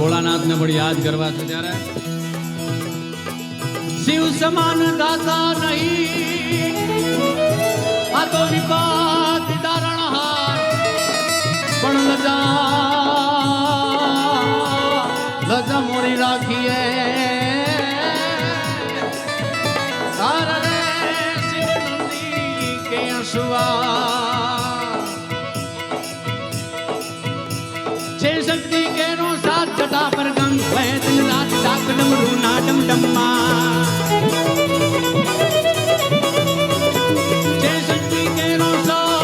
દાસને પણ યાદ કરવા છે ત્યારે. શિવ સમાન દાતા નહીં. આ તો વિપાત તારણહાર પણ લજા લજા મોરી રાખીએ. અસુવા. છે શક્તિ કેનો સાથ જટા પર ગમ ભય દિન રાત ડાક ડમરૂ ના ડમ ડમમાં. છે શક્તિ કેનો સાથ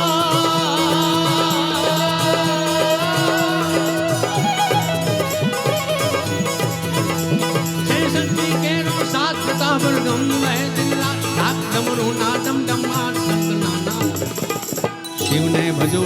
છે શક્તિ કેનો સાથ જટા પર ગમ ભય દિન રાત ડાક ડમરૂ ના ડમ ડમમાં. સંતના નામ શિવને ભજો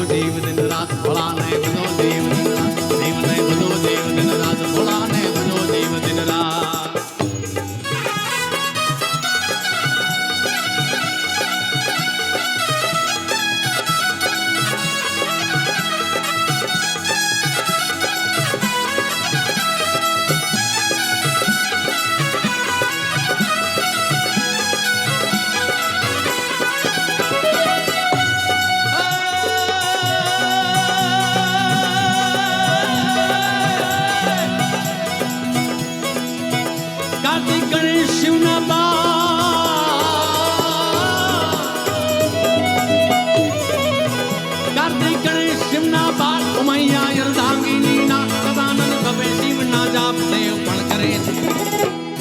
જાપ દેવ પણ કરે છે.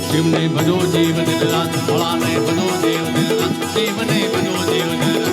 શિવને ભજો જીવ રાત ભોળાને ભજો ભજો જીવ દિન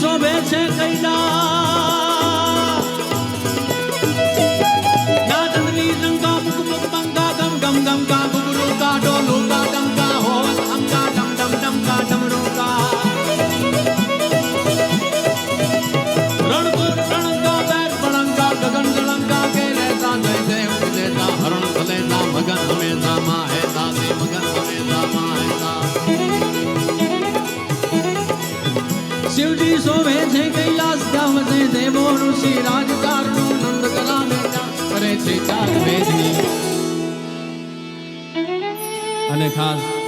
શોભે છે કૈલા નાદનની લંકા મુક મુક મંગા ગમ ગમ ગમ કા ગુગરુ કા ડોલુ કા શોભે છે કૈલાસ ધામ છે દેવો ઋષિ રાજકારણો નંદ કરાવે કરે છે ચાર વેદની અને ખાસ